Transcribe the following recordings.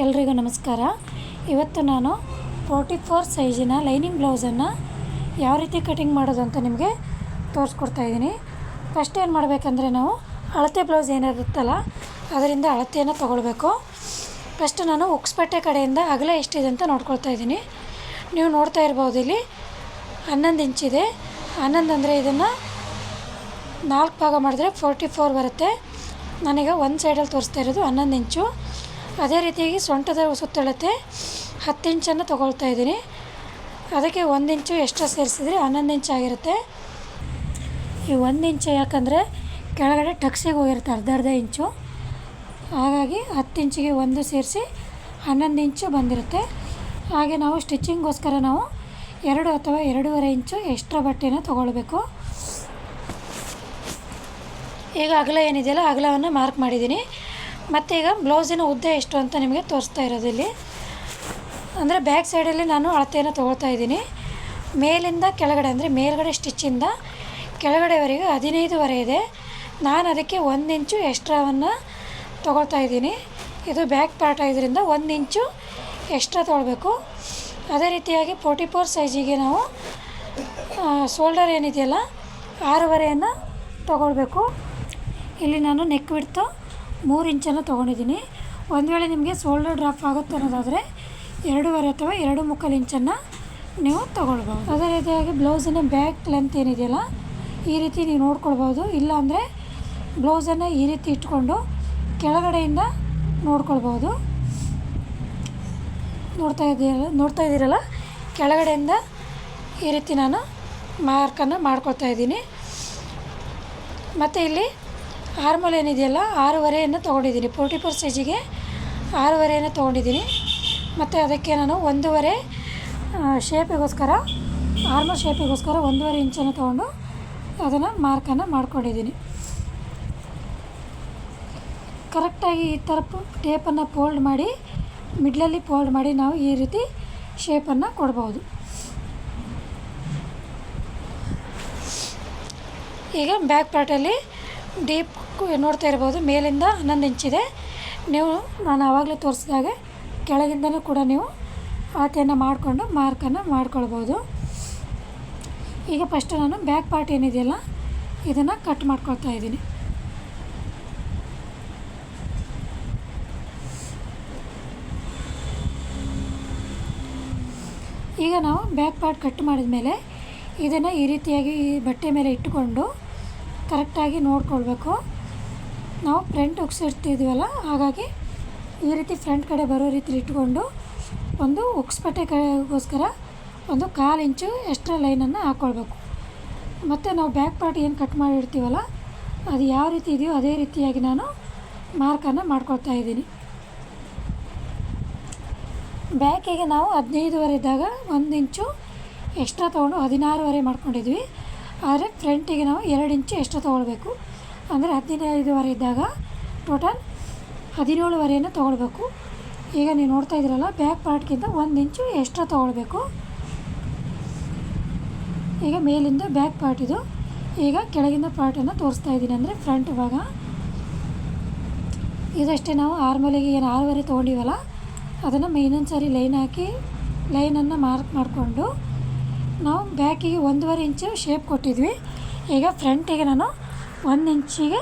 ಎಲ್ರಿಗೂ ನಮಸ್ಕಾರ. ಇವತ್ತು ನಾನು ಫೋರ್ಟಿ ಫೋರ್ ಸೈಜಿನ ಲೈನಿಂಗ್ ಬ್ಲೌಸನ್ನು ಯಾವ ರೀತಿ ಕಟಿಂಗ್ ಮಾಡೋದು ಅಂತ ನಿಮಗೆ ತೋರಿಸ್ಕೊಡ್ತಾ ಇದ್ದೀನಿ. ಫಸ್ಟ್ ಏನು ಮಾಡಬೇಕಂದ್ರೆ ನಾವು ಅಳತೆ ಬ್ಲೌಸ್ ಏನಿರುತ್ತಲ್ಲ ಅದರಿಂದ ಅಳತೆಯನ್ನು ತೊಗೊಳ್ಬೇಕು. ಫಸ್ಟ್ ನಾನು ಉಕ್ಸ್ಪೆಟ್ಟೆ ಕಡೆಯಿಂದ ಅಗಲ ಎಷ್ಟಿದೆ ಅಂತ ನೋಡ್ಕೊಳ್ತಾ ಇದ್ದೀನಿ. ನೀವು ನೋಡ್ತಾ ಇರ್ಬೋದು ಇಲ್ಲಿ ಹನ್ನೊಂದು ಇಂಚಿದೆ ಹನ್ನೊಂದು ಅಂದರೆ ಇದನ್ನು ನಾಲ್ಕು ಭಾಗ ಮಾಡಿದ್ರೆ ಫೋರ್ಟಿ ಫೋರ್ ಬರುತ್ತೆ. ನಾನೀಗ ಒಂದು ಸೈಡಲ್ಲಿ ತೋರಿಸ್ತಾ ಇರೋದು ಹನ್ನೊಂದು ಇಂಚು ಅದೇ ರೀತಿಯಾಗಿ ಸೊಂಟದ ಸುತ್ತಳತೆ ಹತ್ತು ಇಂಚನ್ನು ತೊಗೊಳ್ತಾ ಇದ್ದೀನಿ. ಅದಕ್ಕೆ ಒಂದು ಇಂಚು ಎಕ್ಸ್ಟ್ರಾ ಸೇರಿಸಿದ್ರೆ ಹನ್ನೊಂದು ಇಂಚ್ ಆಗಿರುತ್ತೆ. ಈ ಒಂದು ಇಂಚು ಯಾಕಂದರೆ ಕೆಳಗಡೆ ಟಕ್ಸಿಗೆ ಹೋಗಿರುತ್ತೆ ಅರ್ಧ ಅರ್ಧ ಇಂಚು ಹಾಗಾಗಿ ಹತ್ತು ಇಂಚಿಗೆ ಒಂದು ಸೇರಿಸಿ ಹನ್ನೊಂದು ಇಂಚು ಬಂದಿರುತ್ತೆ. ಹಾಗೆ ನಾವು ಸ್ಟಿಚ್ಚಿಂಗೋಸ್ಕರ ನಾವು ಎರಡು ಅಥವಾ ಎರಡೂವರೆ ಇಂಚು ಎಕ್ಸ್ಟ್ರಾ ಬಟ್ಟೆನ ತೊಗೊಳ್ಬೇಕು. ಈಗ ಅಗಲ ಏನಿದೆಯಲ್ಲ, ಅಗಲವನ್ನು ಮಾರ್ಕ್ ಮಾಡಿದ್ದೀನಿ. ಮತ್ತು ಈಗ ಬ್ಲೌಸಿನ ಉದ್ದ ಎಷ್ಟು ಅಂತ ನಿಮಗೆ ತೋರಿಸ್ತಾ ಇರೋದಿಲ್ಲಿ ಅಂದರೆ ಬ್ಯಾಕ್ ಸೈಡಲ್ಲಿ ನಾನು ಅಳತೆಯನ್ನು ತೊಗೊಳ್ತಾ ಇದ್ದೀನಿ. ಮೇಲಿಂದ ಕೆಳಗಡೆ, ಅಂದರೆ ಮೇಲ್ಗಡೆ ಸ್ಟಿಚ್ಚಿಂದ ಕೆಳಗಡೆವರೆಗೆ ಹದಿನೈದುವರೆ ಇದೆ. ನಾನು ಅದಕ್ಕೆ ಒಂದು ಇಂಚು ಎಕ್ಸ್ಟ್ರಾವನ್ನು ತೊಗೊಳ್ತಾ ಇದ್ದೀನಿ. ಇದು ಬ್ಯಾಕ್ ಪಾರ್ಟ್ ಆಗಿದ್ದರಿಂದ ಒಂದು ಇಂಚು ಎಕ್ಸ್ಟ್ರಾ ತೊಗೊಳ್ಬೇಕು. ಅದೇ ರೀತಿಯಾಗಿ ಫೋರ್ಟಿ ಫೋರ್ ಸೈಜಿಗೆ ನಾವು ಶೋಲ್ಡರ್ ಏನಿದೆಯಲ್ಲ, ಆರೂವರೆಯನ್ನು ತೊಗೊಳ್ಬೇಕು. ಇಲ್ಲಿ ನಾನು ನೆಕ್ ಬಿಡ್ತು ಮೂರು ಇಂಚನ್ನು ತೊಗೊಂಡಿದ್ದೀನಿ. ಒಂದು ವೇಳೆ ನಿಮಗೆ ಶೋಲ್ಡರ್ ಡ್ರಾಪ್ ಆಗುತ್ತೆ ಅನ್ನೋದಾದರೆ ಎರಡೂವರೆ ಅಥವಾ ಎರಡು ಮುಕ್ಕಾಲು ಇಂಚನ್ನು ನೀವು ತೊಗೊಳ್ಬೋದು ಅದೇ ರೀತಿಯಾಗಿ ಬ್ಲೌಸಿನ ಬ್ಯಾಕ್ ಲೆಂತ್ ಏನಿದೆಯಲ್ಲ, ಈ ರೀತಿ ನೀವು ನೋಡ್ಕೊಳ್ಬೋದು ಇಲ್ಲಾಂದರೆ ಬ್ಲೌಸನ್ನು ಈ ರೀತಿ ಇಟ್ಕೊಂಡು ಕೆಳಗಡೆಯಿಂದ ನೋಡ್ಕೊಳ್ಬೋದು ನೋಡ್ತಾ ಇದ್ದೀರಲ್ಲ ನೋಡ್ತಾ ಇದ್ದೀರಲ್ಲ ಕೆಳಗಡೆಯಿಂದ ಈ ರೀತಿ ನಾನು ಮಾರ್ಕನ್ನು ಮಾಡ್ಕೊಳ್ತಾ ಇದ್ದೀನಿ. ಮತ್ತು ಇಲ್ಲಿ ಆರ್ಮಲ್ ಏನಿದೆಯಲ್ಲ, ಆರೂವರೆಯನ್ನು ತೊಗೊಂಡಿದ್ದೀನಿ. ಫೋರ್ಟಿ ಫೋರ್ ಸೈಜಿಗೆ ಆರೂವರೆಯನ್ನು ತೊಗೊಂಡಿದ್ದೀನಿ. ಮತ್ತು ಅದಕ್ಕೆ ನಾನು ಒಂದೂವರೆ ಶೇಪಿಗೋಸ್ಕರ ಆರ್ಮಲ್ ಶೇಪಿಗೋಸ್ಕರ ಒಂದೂವರೆ ಇಂಚನ್ನು ತೊಗೊಂಡು ಅದನ್ನು ಮಾರ್ಕನ್ನು ಮಾಡ್ಕೊಂಡಿದ್ದೀನಿ. ಕರೆಕ್ಟಾಗಿ ಈ ಥರ ಟೇಪನ್ನು ಫೋಲ್ಡ್ ಮಾಡಿ, ಮಿಡ್ಲಲ್ಲಿ ಫೋಲ್ಡ್ ಮಾಡಿ ನಾವು ಈ ರೀತಿ ಶೇಪನ್ನು ಕೊಡ್ಬೋದು. ಈಗ ಬ್ಯಾಕ್ ಪಾರ್ಟಲ್ಲಿ ಡೀಪ್ ನೋಡ್ತಾ ಇರ್ಬೋದು, ಮೇಲಿಂದ ಹನ್ನೊಂದು ಇಂಚಿದೆ ನೀವು, ನಾನು ಆವಾಗಲೇ ತೋರಿಸಿದಾಗೆ ಕೆಳಗಿಂದಲೂ ಕೂಡ ನೀವು ಅಳತೆಯನ್ನು ಮಾಡಿಕೊಂಡು ಮಾರ್ಕನ್ನು ಮಾಡ್ಕೊಳ್ಬೋದು. ಈಗ ಫಸ್ಟು ನಾನು ಬ್ಯಾಕ್ ಪಾರ್ಟ್ ಏನಿದೆಯಲ್ಲ, ಇದನ್ನು ಕಟ್ ಮಾಡ್ಕೊಳ್ತಾ ಇದ್ದೀನಿ. ಈಗ ನಾವು ಬ್ಯಾಕ್ ಪಾರ್ಟ್ ಕಟ್ ಮಾಡಿದ ಮೇಲೆ ಇದನ್ನು ಈ ರೀತಿಯಾಗಿ ಈ ಬಟ್ಟೆ ಮೇಲೆ ಇಟ್ಟುಕೊಂಡು ಕರೆಕ್ಟಾಗಿ ನೋಡ್ಕೊಳ್ಬೇಕು. ನಾವು ಫ್ರಂಟ್ ಒಗ್ಸಿರ್ತಿದ್ವಲ್ಲ ಹಾಗಾಗಿ ಈ ರೀತಿ ಫ್ರಂಟ್ ಕಡೆ ಬರೋ ರೀತಿ ಇಟ್ಕೊಂಡು ಒಂದು ಉಕ್ಸ್ಪಟ್ಟೆ ಕಡೆಗೋಸ್ಕರ ಒಂದು ಕಾಲು ಇಂಚು ಎಕ್ಸ್ಟ್ರಾ ಲೈನನ್ನು ಹಾಕ್ಕೊಳ್ಬೇಕು ಮತ್ತು ನಾವು ಬ್ಯಾಕ್ ಪಾರ್ಟ್ ಏನು ಕಟ್ ಮಾಡಿರ್ತೀವಲ್ಲ, ಅದು ಯಾವ ರೀತಿ ಇದೆಯೋ ಅದೇ ರೀತಿಯಾಗಿ ನಾನು ಮಾರ್ಕನ್ನು ಮಾಡ್ಕೊಳ್ತಾ ಇದ್ದೀನಿ. ಬ್ಯಾಕಿಗೆ ನಾವು ಹದಿನೈದುವರೆ ಇದ್ದಾಗ ಒಂದು ಇಂಚು ಎಕ್ಸ್ಟ್ರಾ ತೊಗೊಂಡು ಹದಿನಾರುವರೆ ಮಾಡ್ಕೊಂಡಿದ್ವಿ. ಆದರೆ ಫ್ರಂಟಿಗೆ ನಾವು ಎರಡು ಇಂಚು ಎಕ್ಸ್ಟ್ರಾ ತೊಗೊಳ್ಬೇಕು. ಅಂದರೆ ಹದಿನೈದುವರೆ ಇದ್ದಾಗ ಟೋಟಲ್ ಹದಿನೇಳುವರೆಯನ್ನು ತೊಗೊಳ್ಬೇಕು. ಈಗ ನೀವು ನೋಡ್ತಾ ಇದ್ದೀರಲ್ಲ ಬ್ಯಾಕ್ ಪಾರ್ಟ್ಗಿಂತ ಒಂದು ಇಂಚು ಎಕ್ಸ್ಟ್ರಾ ತೊಗೊಳ್ಬೇಕು. ಈಗ ಮೇಲಿಂದ ಬ್ಯಾಕ್ ಪಾರ್ಟ್ ಇದು. ಈಗ ಕೆಳಗಿಂದ ಪಾರ್ಟನ್ನು ತೋರಿಸ್ತಾ ಇದ್ದೀನಿ ಅಂದರೆ ಫ್ರಂಟ್ ಭಾಗ. ಇದಷ್ಟೇ ನಾವು ಆರ್ಮಲಿಗೆ ಏನು ಆರೂವರೆ ತೊಗೊಂಡಿವಲ್ಲ, ಅದನ್ನು ಇನ್ನೊಂದು ಸಾರಿ ಲೈನ್ ಹಾಕಿ ಲೈನನ್ನು ಮಾರ್ಕ್ ಮಾಡಿಕೊಂಡು ನಾವು ಬ್ಯಾಕಿಗೆ ಒಂದೂವರೆ ಇಂಚು ಶೇಪ್ ಕೊಟ್ಟಿದ್ವಿ. ಈಗ ಫ್ರಂಟಿಗೆ ನಾನು ಒಂದು ಇಂಚಿಗೆ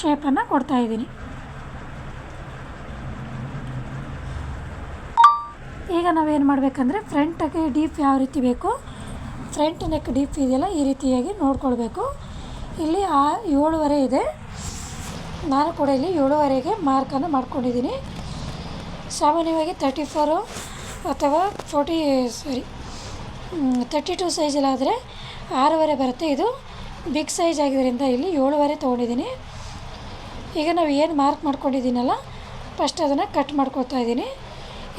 ಶೇಪನ್ನು ಕೊಡ್ತಾಯಿದ್ದೀನಿ ಈಗ ನಾವೇನು ಮಾಡಬೇಕಂದ್ರೆ ಫ್ರಂಟಿಗೆ ಡೀಪ್ ಯಾವ ರೀತಿ ಬೇಕು ಫ್ರಂಟ್ ನೆಕ್ ಡೀಪ್ ಇದೆಯಲ್ಲ ಈ ರೀತಿಯಾಗಿ ನೋಡ್ಕೊಳ್ಬೇಕು. ಇಲ್ಲಿ ಆ ಏಳುವರೆ ಇದೆ. ನಾನು ಕೂಡ ಇಲ್ಲಿ ಏಳುವರೆಗೆ ಮಾರ್ಕನ್ನು ಮಾಡ್ಕೊಂಡಿದ್ದೀನಿ. ಸಾಮಾನ್ಯವಾಗಿ ತರ್ಟಿ ಫೋರು ಅಥವಾ ಫೋರ್ಟಿ ಸಾರಿ ತರ್ಟಿ ಟು ಸೈಜಲ್ಲಾದರೆ ಆರೂವರೆ ಬರುತ್ತೆ. ಇದು ಬಿಗ್ ಸೈಜ್ ಆಗಿದ್ದರಿಂದ ಇಲ್ಲಿ ಏಳುವರೆ ತೊಗೊಂಡಿದ್ದೀನಿ. ಈಗ ನಾವು ಏನು ಮಾರ್ಕ್ ಮಾಡ್ಕೊಂಡಿದ್ದೀನಲ್ಲ ಫಸ್ಟ್ ಅದನ್ನು ಕಟ್ ಮಾಡ್ಕೊತಾ ಇದ್ದೀನಿ.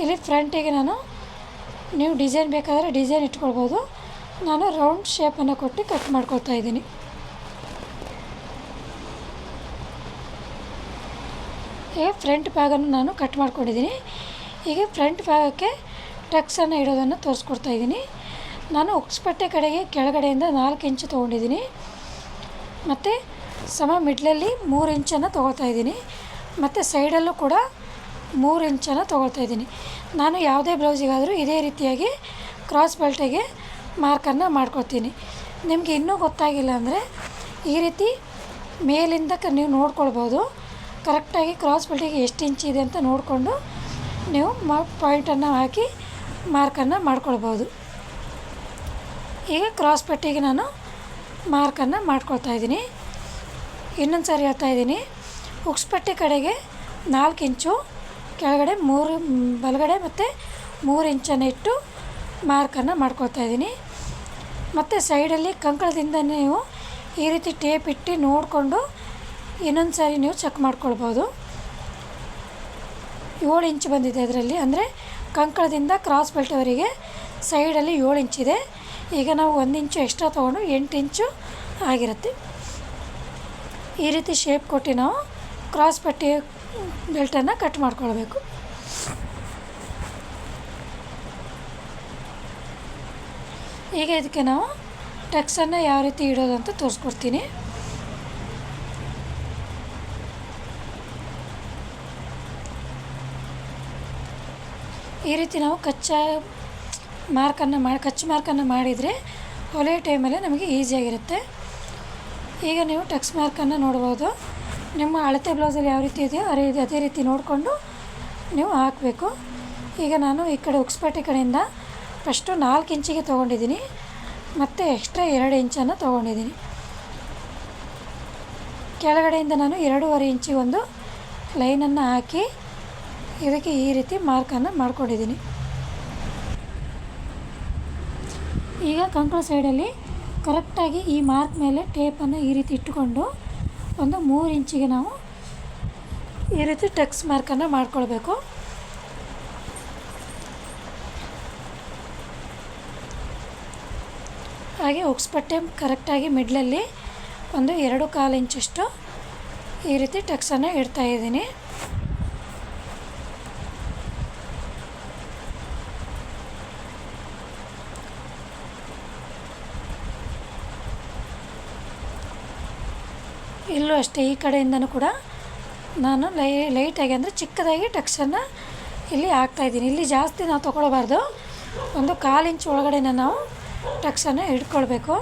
ಇಲ್ಲಿ ಫ್ರಂಟಿಗೆ ನಾನು ನೀವು ಡಿಸೈನ್ ಬೇಕಾದರೆ ಡಿಸೈನ್ ಇಟ್ಕೊಳ್ಬೋದು. ನಾನು ರೌಂಡ್ ಶೇಪನ್ನು ಕೊಟ್ಟು ಕಟ್ ಮಾಡ್ಕೊತಾ ಇದ್ದೀನಿ. ಈಗ ಫ್ರಂಟ್ ಭಾಗನ ನಾನು ಕಟ್ ಮಾಡ್ಕೊಂಡಿದ್ದೀನಿ. ಈಗ ಫ್ರಂಟ್ ಭಾಗಕ್ಕೆ ಟಕ್ಸನ್ನು ಇಡೋದನ್ನು ತೋರಿಸ್ಕೊಡ್ತಾ ಇದ್ದೀನಿ. ನಾನು ಉಕ್ಸ್ಪಟ್ಟೆ ಕಡೆಗೆ ಕೆಳಗಡೆಯಿಂದ ನಾಲ್ಕು ಇಂಚು ತೊಗೊಂಡಿದ್ದೀನಿ. ಮತ್ತು ಸಮ ಮಿಡ್ಲಲ್ಲಿ ಮೂರು ಇಂಚನ್ನು ತೊಗೊಳ್ತಾ ಇದ್ದೀನಿ. ಮತ್ತು ಸೈಡಲ್ಲೂ ಕೂಡ ಮೂರು ಇಂಚನ್ನು ತೊಗೊಳ್ತಾ ಇದ್ದೀನಿ. ನಾನು ಯಾವುದೇ ಬ್ಲೌಸಿಗಾದರೂ ಇದೇ ರೀತಿಯಾಗಿ ಕ್ರಾಸ್ ಬೆಲ್ಟಿಗೆ ಮಾರ್ಕನ್ನು ಮಾಡ್ಕೊತೀನಿ ನಿಮಗೆ ಇನ್ನೂ ಗೊತ್ತಾಗಿಲ್ಲ ಅಂದರೆ ಈ ರೀತಿ ಮೇಲಿಂದ ಕ ನೀವು ನೋಡ್ಕೊಳ್ಬೋದು. ಕರೆಕ್ಟಾಗಿ ಕ್ರಾಸ್ ಬೆಲ್ಟಿಗೆ ಎಷ್ಟು ಇಂಚ್ ಇದೆ ಅಂತ ನೋಡಿಕೊಂಡು ನೀವು ಮ ಪಾಯಿಂಟನ್ನು ಹಾಕಿ ಮಾರ್ಕನ್ನು ಮಾಡ್ಕೊಳ್ಬೋದು. ಈಗ ಕ್ರಾಸ್ ಪೆಟ್ಟಿಗೆ ನಾನು ಮಾರ್ಕನ್ನು ಮಾಡ್ಕೊಳ್ತಾ ಇದ್ದೀನಿ. ಇನ್ನೊಂದು ಸಾರಿ ಹೇಳ್ತಾ ಇದ್ದೀನಿ. ಉಕ್ಸ್ಪಟ್ಟಿ ಕಡೆಗೆ ನಾಲ್ಕು ಇಂಚು, ಕೆಳಗಡೆ ಮೂರು, ಬಲಗಡೆ ಮತ್ತು ಮೂರು ಇಂಚನ್ನು ಇಟ್ಟು ಮಾರ್ಕನ್ನು ಮಾಡ್ಕೊಳ್ತಾ ಇದ್ದೀನಿ. ಮತ್ತು ಸೈಡಲ್ಲಿ ಕಂಕಳದಿಂದ ನೀವು ಈ ರೀತಿ ಟೇಪ್ ಇಟ್ಟು ನೋಡಿಕೊಂಡು ಇನ್ನೊಂದು ಸಾರಿ ನೀವು ಚೆಕ್ ಮಾಡ್ಕೊಳ್ಬೋದು. ಏಳು ಇಂಚು ಬಂದಿದೆ ಅದರಲ್ಲಿ. ಅಂದರೆ ಕಂಕಳದಿಂದ ಕ್ರಾಸ್ ಬೆಲ್ಟ್ವರೆಗೆ ಸೈಡಲ್ಲಿ ಏಳು ಇಂಚಿದೆ. ಈಗ ನಾವು ಒಂದು ಇಂಚು ಎಕ್ಸ್ಟ್ರಾ ತೊಗೊಂಡು ಎಂಟು ಇಂಚು ಆಗಿರುತ್ತೆ. ಈ ರೀತಿ ಶೇಪ್ ಕೊಟ್ಟು ನಾವು ಕ್ರಾಸ್ ಪಟ್ಟಿ ಬೆಲ್ಟನ್ನು ಕಟ್ ಮಾಡ್ಕೊಳ್ಬೇಕು. ಈಗ ಇದಕ್ಕೆ ನಾವು ಟೆಕ್ಸನ್ನು ಯಾವ ರೀತಿ ಇಡೋದು ಅಂತ ತೋರಿಸ್ಕೊಡ್ತೀನಿ. ಈ ರೀತಿ ನಾವು ಕಚ್ಚಾ ಮಾರ್ಕನ್ನು ಮಾಡಿ ಕಚ್ಚು ಮಾರ್ಕನ್ನು ಮಾಡಿದರೆ ಒಲೆ ಟೈಮಲ್ಲೇ ನಮಗೆ ಈಸಿಯಾಗಿರುತ್ತೆ. ಈಗ ನೀವು ಟಕ್ಸ್ ಮಾರ್ಕನ್ನು ನೋಡ್ಬೋದು. ನಿಮ್ಮ ಅಳತೆ ಬ್ಲೌಸಲ್ಲಿ ಯಾವ ರೀತಿ ಇದೆಯೋ ಅದೇ ಅದೇ ರೀತಿ ನೋಡಿಕೊಂಡು ನೀವು ಹಾಕಬೇಕು. ಈಗ ನಾನು ಈ ಕಡೆ ಉಕ್ಸ್ಪೇಟೆ ಕಡೆಯಿಂದ ಫಸ್ಟು ನಾಲ್ಕು ಇಂಚಿಗೆ ತೊಗೊಂಡಿದ್ದೀನಿ. ಮತ್ತು ಎಕ್ಸ್ಟ್ರಾ ಎರಡು ಇಂಚನ್ನು ತೊಗೊಂಡಿದ್ದೀನಿ. ಕೆಳಗಡೆಯಿಂದ ನಾನು ಎರಡೂವರೆ ಇಂಚಿಗೆ ಒಂದು ಲೈನನ್ನು ಹಾಕಿ ಇದಕ್ಕೆ ಈ ರೀತಿ ಮಾರ್ಕನ್ನು ಮಾಡ್ಕೊಂಡಿದ್ದೀನಿ. ಈಗ ಕಂಕಳ ಸೈಡಲ್ಲಿ ಕರೆಕ್ಟಾಗಿ ಈ ಮಾರ್ಕ್ ಮೇಲೆ ಟೇಪನ್ನು ಈ ರೀತಿ ಇಟ್ಟುಕೊಂಡು ಒಂದು ಮೂರು ಇಂಚಿಗೆ ನಾವು ಈ ರೀತಿ ಟೆಕ್ಸ್ ಮಾರ್ಕನ್ನು ಮಾಡ್ಕೊಳ್ಬೇಕು. ಹಾಗೆ ಉಕ್ಸ್ಪಟ್ಟೆ ಕರೆಕ್ಟಾಗಿ ಮಿಡ್ಲಲ್ಲಿ ಒಂದು ಎರಡು ಕಾಲು ಇಂಚಷ್ಟು ಈ ರೀತಿ ಟೆಕ್ಸನ್ನು ಇಡ್ತಾ ಇಲ್ಲೂ ಅಷ್ಟೇ, ಈ ಕಡೆಯಿಂದನೂ ಕೂಡ ನಾನು ಲೈ, ಲೈಟಾಗಿ ಅಂದರೆ ಚಿಕ್ಕದಾಗಿ ಟೆಕ್ಸ್ಚರ್ನ ಇಲ್ಲಿ ಹಾಕ್ತಾಯಿದ್ದೀನಿ ಇಲ್ಲಿ ಜಾಸ್ತಿ ನಾವು ತೊಗೊಳ್ಬಾರ್ದು ಒಂದು ಕಾಲು ಇಂಚು ಒಳಗಡೆನ ನಾವು ಟೆಕ್ಸ್ಚರ್ನ ಹಿಡ್ಕೊಳ್ಬೇಕು.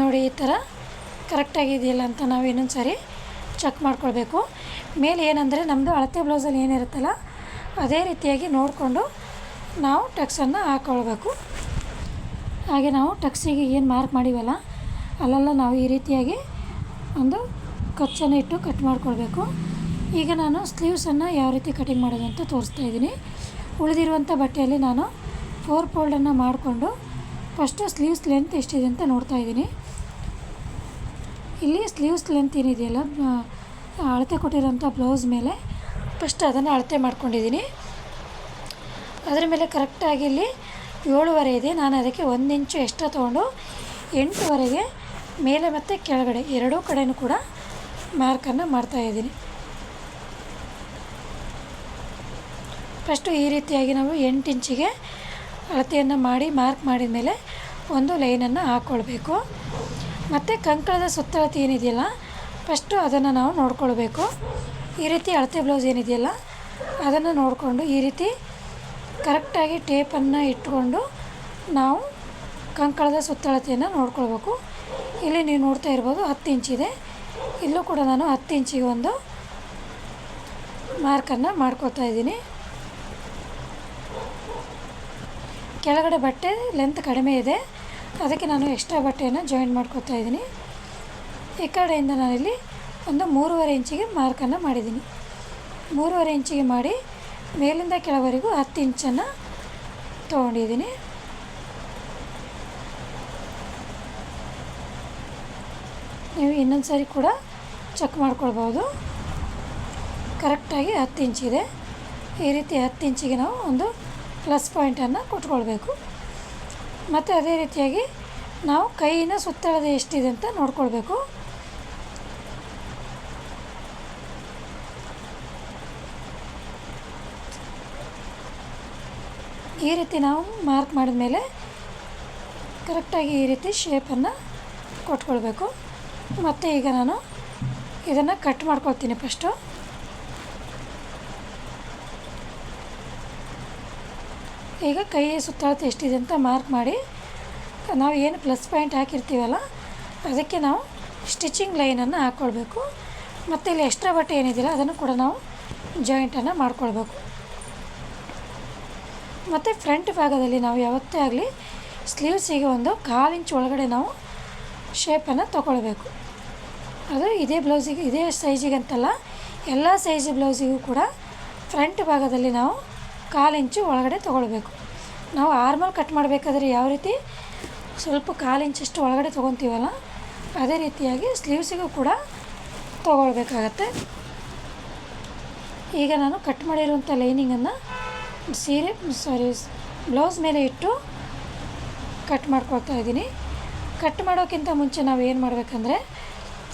ನೋಡಿ, ಈ ಥರ ಕರೆಕ್ಟಾಗಿದೆಯಲ್ಲ ಅಂತ ನಾವು ಇನ್ನೊಂದು ಸಾರಿ ಚೆಕ್ ಮಾಡ್ಕೊಳ್ಬೇಕು. ಮೇಲೆ ಏನಂದರೆ ನಮ್ಮದು ಅಳತೆ ಬ್ಲೌಸಲ್ಲಿ ಏನಿರುತ್ತಲ್ಲ, ಅದೇ ರೀತಿಯಾಗಿ ನೋಡಿಕೊಂಡು ನಾವು ಟಕ್ಸನ್ನು ಹಾಕ್ಕೊಳ್ಬೇಕು ಹಾಗೆ ನಾವು ಟಕ್ಸಿಗೆ ಏನು ಮಾರ್ಕ್ ಮಾಡಿವಲ್ಲ, ಅಲ್ಲೆಲ್ಲ ನಾವು ಈ ರೀತಿಯಾಗಿ ಒಂದು ಕಚ್ಚನ್ನು ಇಟ್ಟು ಕಟ್ ಮಾಡ್ಕೊಳ್ಬೇಕು. ಈಗ ನಾನು ಸ್ಲೀವ್ಸನ್ನು ಯಾವ ರೀತಿ ಕಟಿಂಗ್ ಮಾಡೋದು ಅಂತ ತೋರಿಸ್ತಾ ಇದ್ದೀನಿ. ಉಳಿದಿರುವಂಥ ಬಟ್ಟೆಯಲ್ಲಿ ನಾನು ಫೋರ್ ಫೋಲ್ಡನ್ನು ಮಾಡಿಕೊಂಡು ಫಸ್ಟು ಸ್ಲೀವ್ಸ್ ಲೆಂತ್ ಎಷ್ಟಿದೆ ಅಂತ ನೋಡ್ತಾ ಇದ್ದೀನಿ. ಇಲ್ಲಿ ಸ್ಲೀವ್ಸ್ ಲೆಂತ್ ಏನಿದೆಯಲ್ಲ ಅಳತೆ ಕೊಟ್ಟಿರೋಂಥ ಬ್ಲೌಸ್ ಮೇಲೆ ಫಸ್ಟ್ ಅದನ್ನು ಅಳತೆ ಮಾಡ್ಕೊಂಡಿದ್ದೀನಿ. ಅದರ ಮೇಲೆ ಕರೆಕ್ಟಾಗಿ ಇಲ್ಲಿ ಏಳುವರೆ ಇದೆ. ನಾನು ಅದಕ್ಕೆ ಒಂದು ಇಂಚು ಎಕ್ಸ್ಟ್ರಾ ತೊಗೊಂಡು ಎಂಟುವರೆಗೆ ಮೇಲೆ ಮತ್ತು ಕೆಳಗಡೆ ಎರಡೂ ಕಡೆಯೂ ಕೂಡ ಮಾರ್ಕನ್ನು ಮಾಡ್ತಾಯಿದ್ದೀನಿ ಫಸ್ಟು ಈ ರೀತಿಯಾಗಿ ನಾವು ಎಂಟು ಇಂಚಿಗೆ ಅಳತೆಯನ್ನು ಮಾಡಿ ಮಾರ್ಕ್ ಮಾಡಿದ ಮೇಲೆ ಒಂದು ಲೈನನ್ನು ಹಾಕ್ಕೊಳ್ಬೇಕು ಮತ್ತು ಕಂಕಳದ ಸುತ್ತಳತೆ ಏನಿದೆಯಲ್ಲ ಫಸ್ಟು ಅದನ್ನು ನಾವು ನೋಡ್ಕೊಳ್ಬೇಕು. ಈ ರೀತಿ ಅಳತೆ ಬ್ಲೌಸ್ ಏನಿದೆಯಲ್ಲ, ಅದನ್ನು ನೋಡಿಕೊಂಡು ಈ ರೀತಿ ಕರೆಕ್ಟಾಗಿ ಟೇಪನ್ನು ಇಟ್ಕೊಂಡು ನಾವು ಕಂಕಳದ ಸುತ್ತಳತೆಯನ್ನು ನೋಡ್ಕೊಳ್ಬೇಕು. ಇಲ್ಲಿ ನೀವು ನೋಡ್ತಾ ಇರ್ಬೋದು ಹತ್ತು ಇಂಚಿದೆ ಇಲ್ಲೂ ಕೂಡ ನಾನು ಹತ್ತು ಇಂಚಿಗೆ ಒಂದು ಮಾರ್ಕನ್ನು ಮಾಡ್ಕೋತಾ ಇದ್ದೀನಿ. ಕೆಳಗಡೆ ಬಟ್ಟೆ ಲೆಂತ್ ಕಡಿಮೆ ಇದೆ. ಅದಕ್ಕೆ ನಾನು ಎಕ್ಸ್ಟ್ರಾ ಬಟ್ಟೆಯನ್ನು ಜಾಯಿನ್ ಮಾಡ್ಕೋತಾ ಇದ್ದೀನಿ. ಈ ಕಡೆಯಿಂದ ನಾನಿಲ್ಲಿ ಒಂದು ಮೂರುವರೆ ಇಂಚಿಗೆ ಮಾರ್ಕನ್ನು ಮಾಡಿದ್ದೀನಿ. ಮೂರುವರೆ ಇಂಚಿಗೆ ಮಾಡಿ ಮೇಲಿಂದ ಕೆಳವರೆಗೂ ಹತ್ತು ಇಂಚನ್ನು ತೊಗೊಂಡಿದ್ದೀನಿ. ನೀವು ಇನ್ನೊಂದು ಸಾರಿ ಕೂಡ ಚೆಕ್ ಮಾಡ್ಕೊಳ್ಬೋದು. ಕರೆಕ್ಟಾಗಿ ಹತ್ತು ಇಂಚಿದೆ ಈ ರೀತಿ ಹತ್ತು ಇಂಚಿಗೆ ನಾವು ಒಂದು ಪ್ಲಸ್ ಪಾಯಿಂಟನ್ನು ಕೊಟ್ಕೊಳ್ಬೇಕು. ಮತ್ತು ಅದೇ ರೀತಿಯಾಗಿ ನಾವು ಕೈಯಿನ ಸುತ್ತಳತೆ ಎಷ್ಟಿದೆ ಅಂತ ನೋಡ್ಕೊಳ್ಬೇಕು. ಈ ರೀತಿ ನಾವು ಮಾರ್ಕ್ ಮಾಡಿದ ಮೇಲೆ ಕರೆಕ್ಟಾಗಿ ಈ ರೀತಿ ಶೇಪನ್ನು ಕೊಟ್ಕೊಳ್ಬೇಕು. ಮತ್ತು ಈಗ ನಾನು ಇದನ್ನು ಕಟ್ ಮಾಡ್ಕೊಳ್ತೀನಿ ಫಸ್ಟು. ಈಗ ಕೈ ಸುತ್ತಳತೆ ಎಷ್ಟಿದೆ ಅಂತ ಮಾರ್ಕ್ ಮಾಡಿ, ನಾವು ಏನು ಪ್ಲಸ್ ಪಾಯಿಂಟ್ ಹಾಕಿರ್ತೀವಲ್ಲ, ಅದಕ್ಕೆ ನಾವು ಸ್ಟಿಚಿಂಗ್ ಲೈನನ್ನು ಹಾಕ್ಕೊಳ್ಬೇಕು ಮತ್ತು ಇಲ್ಲಿ ಎಕ್ಸ್ಟ್ರಾ ಬಟ್ಟೆ ಏನಿದೆಯಲ್ಲ, ಅದನ್ನು ಕೂಡ ನಾವು ಜಾಯಿಂಟನ್ನು ಮಾಡ್ಕೊಳ್ಬೇಕು. ಮತ್ತು ಫ್ರಂಟ್ ಭಾಗದಲ್ಲಿ ನಾವು ಯಾವತ್ತೇ ಆಗಲಿ ಸ್ಲೀವ್ಸಿಗೆ ಒಂದು ಕಾಲು ಇಂಚ್ ಒಳಗಡೆ ನಾವು ಶೇಪನ್ನು ತೊಗೊಳ್ಬೇಕು. ಅದು ಇದೇ ಬ್ಲೌಸಿಗೆ ಇದೇ ಸೈಜಿಗೆ ಅಂತಲ್ಲ, ಎಲ್ಲ ಸೈಜ್ ಬ್ಲೌಸಿಗೂ ಕೂಡ ಫ್ರಂಟ್ ಭಾಗದಲ್ಲಿ ನಾವು ಕಾಲು ಇಂಚು ಒಳಗಡೆ ತೊಗೊಳ್ಬೇಕು. ನಾವು ಆರ್ಮಲ್ ಕಟ್ ಮಾಡಬೇಕಾದ್ರೆ ಯಾವ ರೀತಿ? ಸ್ವಲ್ಪ ಕಾಲು ಇಂಚಷ್ಟು ಒಳಗಡೆ ತೊಗೊತೀವಲ್ಲ, ಅದೇ ರೀತಿಯಾಗಿ ಸ್ಲೀವ್ಸಿಗೂ ಕೂಡ ತೊಗೊಳ್ಬೇಕಾಗತ್ತೆ. ಈಗ ನಾನು ಕಟ್ ಮಾಡಿರುವಂಥ ಲೈನಿಂಗನ್ನು ಸೀರೆ ಸಾರಿ ಬ್ಲೌಸ್ ಮೇಲೆ ಇಟ್ಟು ಕಟ್ ಮಾಡ್ಕೊಳ್ತಾ ಇದ್ದೀನಿ. ಕಟ್ ಮಾಡೋಕ್ಕಿಂತ ಮುಂಚೆ ನಾವು ಏನು ಮಾಡಬೇಕಂದ್ರೆ,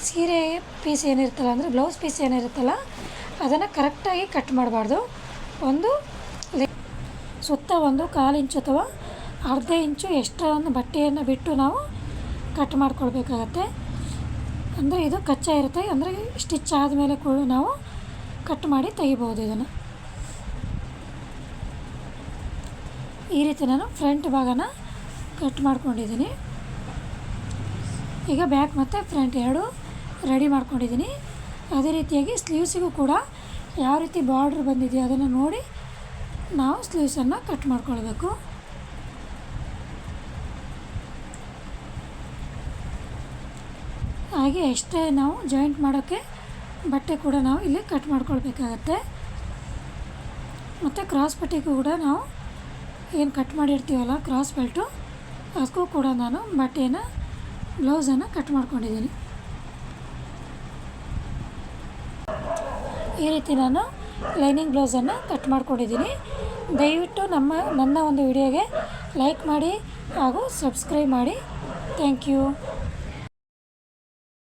ಸೀರೆ ಪೀಸ್ ಏನಿರುತ್ತಲ್ಲ, ಅಂದರೆ ಬ್ಲೌಸ್ ಪೀಸ್ ಏನಿರುತ್ತಲ್ಲ, ಅದನ್ನು ಕರೆಕ್ಟಾಗಿ ಕಟ್ ಮಾಡಬಾರ್ದು. ಒಂದು ಸುತ್ತ ಒಂದು ಕಾಲು ಇಂಚು ಅಥವಾ ಅರ್ಧ ಇಂಚು ಎಕ್ಸ್ಟ್ರಾ ಒಂದು ಬಟ್ಟೆಯನ್ನು ಬಿಟ್ಟು ನಾವು ಕಟ್ ಮಾಡ್ಕೊಳ್ಬೇಕಾಗತ್ತೆ. ಅಂದರೆ ಇದು ಕಚ್ಚಾ ಇರುತ್ತೆ, ಅಂದರೆ ಸ್ಟಿಚ್ ಆದಮೇಲೆ ಕೂಡ ನಾವು ಕಟ್ ಮಾಡಿ ತೆಗಿಬೋದು ಇದನ್ನು. ಈ ರೀತಿ ನಾನು ಫ್ರಂಟ್ ಭಾಗನ ಕಟ್ ಮಾಡ್ಕೊಂಡಿದ್ದೀನಿ. ಈಗ ಬ್ಯಾಕ್ ಮತ್ತು ಫ್ರಂಟ್ ಎರಡು ರೆಡಿ ಮಾಡ್ಕೊಂಡಿದ್ದೀನಿ. ಅದೇ ರೀತಿಯಾಗಿ ಸ್ಲೀವ್ಸಿಗೂ ಕೂಡ ಯಾವ ರೀತಿ ಬಾರ್ಡ್ರ್ ಬಂದಿದೆಯೋ ಅದನ್ನು ನೋಡಿ ನಾವು ಸ್ಲೀವ್ಸನ್ನು ಕಟ್ ಮಾಡ್ಕೊಳ್ಬೇಕು. ಹಾಗೆ ಎಷ್ಟೇ ನಾವು ಜಾಯಿಂಟ್ ಮಾಡೋಕ್ಕೆ ಬಟ್ಟೆ ಕೂಡ ನಾವು ಇಲ್ಲಿ ಕಟ್ ಮಾಡ್ಕೊಳ್ಬೇಕಾಗತ್ತೆ. ಮತ್ತು ಕ್ರಾಸ್ ಪಟ್ಟಿಗೂ ಕೂಡ ನಾವು ಏನು ಕಟ್ ಮಾಡಿರ್ತೀವಲ್ಲ ಕ್ರಾಸ್ ಬೆಲ್ಟು ಅದಕ್ಕೂ ಕೂಡ ನಾನು ಬಟ್ಟೆನ ಬ್ಲೌಸನ್ನು ಕಟ್ ಮಾಡ್ಕೊಂಡಿದ್ದೀನಿ. ಈ ರೀತಿ ನಾನು ಲೈನಿಂಗ್ ಬ್ಲೌಸನ್ನು ಕಟ್ ಮಾಡ್ಕೊಂಡಿದ್ದೀನಿ. ದಯವಿಟ್ಟು ನಮ್ಮ, ನನ್ನ ಒಂದು ವಿಡಿಯೋಗೆ ಲೈಕ್ ಮಾಡಿ ಹಾಗೂ ಸಬ್ಸ್ಕ್ರೈಬ್ ಮಾಡಿ. Thank you